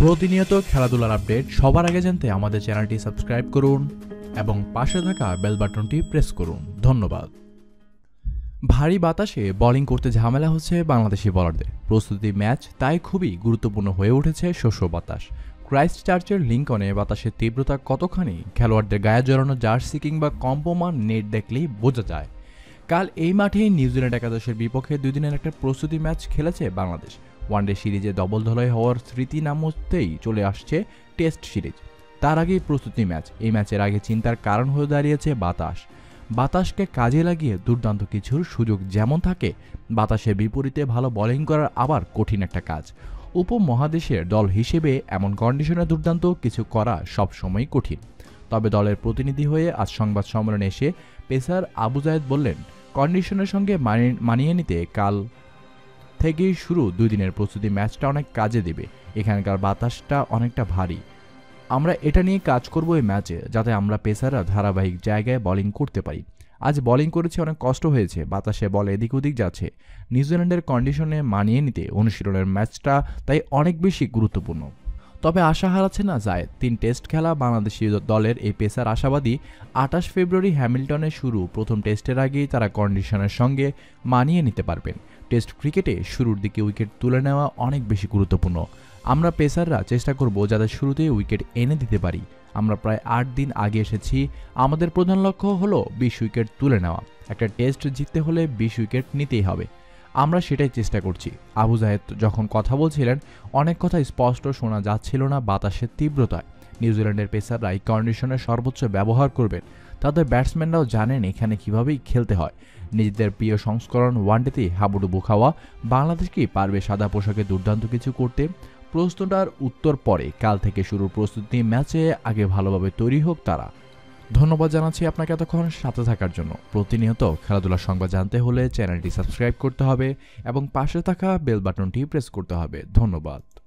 প্রতিনিয়ত খেলাধুলার আপডেট সবার আগে জানতে আমাদের চ্যানেলটি সাবস্ক্রাইব করুন এবং পাশে থাকা বেল বাটনটি প্রেস করুন। ধন্যবাদ। ভারী বাতাসে বোলিং করতে ঝামেলা হচ্ছে বাংলাদেশি বলারদের প্রস্তুতি ম্যাচ তাই খুবই গুরুত্বপূর্ণ হয়ে উঠেছে শস্য বাতাস। ক্রাইস্ট চার্চের লিঙ্কনে বাতাসের তীব্রতা কতখানি? খেলোয়াড়দের গায়ে জড়ানো জার্সি কিংবা কম্পমান নেট দেখলেই বোঝা যায়। কাল এই মাঠে নিউজিল্যান্ড একাদশের বিপক্ষে দুই দিনের একটা প্রস্তুতি ম্যাচ খেলেছে বাংলাদেশ। ওয়ানডে সিরিজে ডবল ধলাই হওয়ার স্মৃতি নামতেই চলে আসছে টেস্ট সিরিজ। তার আগেই প্রস্তুতি ম্যাচ। এই ম্যাচের আগে চিন্তার কারণ হয়ে দাঁড়িয়েছে বাতাস। বাতাসকে কাজে লাগিয়ে দুর্দান্ত কিছুর সুযোগ যেমন থাকে, বাতাসের বিপরীতে ভালো বোলিং করার আবার কঠিন একটা কাজ। উপমহাদেশের দল হিসেবে এমন কন্ডিশনে দুর্দান্ত কিছু করা সবসময় কঠিন। তবে দলের প্রতিনিধি হয়ে আজ সংবাদ সম্মেলনে এসে পেসার আবু জায়েদ বললেন কন্ডিশনের সঙ্গে মানিয়ে নিতে কাল থেকেই শুরু দুই দিনের প্রস্তুতি ম্যাচটা অনেক কাজে দেবে। এখানকার বাতাসটা অনেকটা ভারী। আমরা এটা নিয়ে কাজ করব এই ম্যাচে, যাতে আমরা পেসাররা ধারাবাহিক জায়গায় বোলিং করতে পারি। আজ বোলিং করেছে, অনেক কষ্ট হয়েছে। বাতাসে বল এদিক ওদিক যাচ্ছে। নিউজিল্যান্ডের কন্ডিশনে মানিয়ে নিতে অনুশীলনের ম্যাচটা তাই অনেক বেশি গুরুত্বপূর্ণ। তবে আশা হারাচ্ছে না জায়েদ। তিন টেস্ট খেলা বাংলাদেশি দলের এই পেসার আশাবাদী। আঠাশ ফেব্রুয়ারি হ্যামিল্টনে শুরু। প্রথম টেস্টের আগেই তারা কন্ডিশনের সঙ্গে মানিয়ে নিতে পারবেন। টেস্ট ক্রিকেটে শুরুর দিকে উইকেট তুলে নেওয়া অনেক বেশি গুরুত্বপূর্ণ। আমরা পেসাররা চেষ্টা করব যাতে শুরুতেই উইকেট এনে দিতে পারি। আমরা প্রায় আট দিন আগে এসেছি। আমাদের প্রধান লক্ষ্য হলো বিশ উইকেট তুলে নেওয়া। একটা টেস্ট জিততে হলে বিশ উইকেট নিতেই হবে। আমরা সেটাই চেষ্টা করছি। আবু জাহেদ যখন কথা বলছিলেন, অনেক কথা স্পষ্ট শোনা যাচ্ছিল না বাতাসের তীব্রতায়। নিউজিল্যান্ডের পেসাররা এই কন্ডিশনের সর্বোচ্চ ব্যবহার করবেন। তাদের ব্যাটসম্যানরাও জানেন এখানে কিভাবেই খেলতে হয়। নিজেদের প্রিয় সংস্করণ ওয়ানডেতেই হাবুডুবু খাওয়া বাংলাদেশ কি পারবে সাদা পোশাকে দুর্দান্ত কিছু করতে? প্রশ্নটার উত্তর পরে কাল থেকে শুরুর প্রস্তুতি ম্যাচে আগে ভালোভাবে তৈরি হোক তারা। ধন্যবাদ জানাচ্ছি আপনাকে এতক্ষণ সাথে থাকার জন্য। প্রতিনিয়ত খেলাধুলার সংবাদ জানতে হলে চ্যানেলটি সাবস্ক্রাইব করতে হবে এবং পাশে থাকা বেল বাটনটি প্রেস করতে হবে। ধন্যবাদ।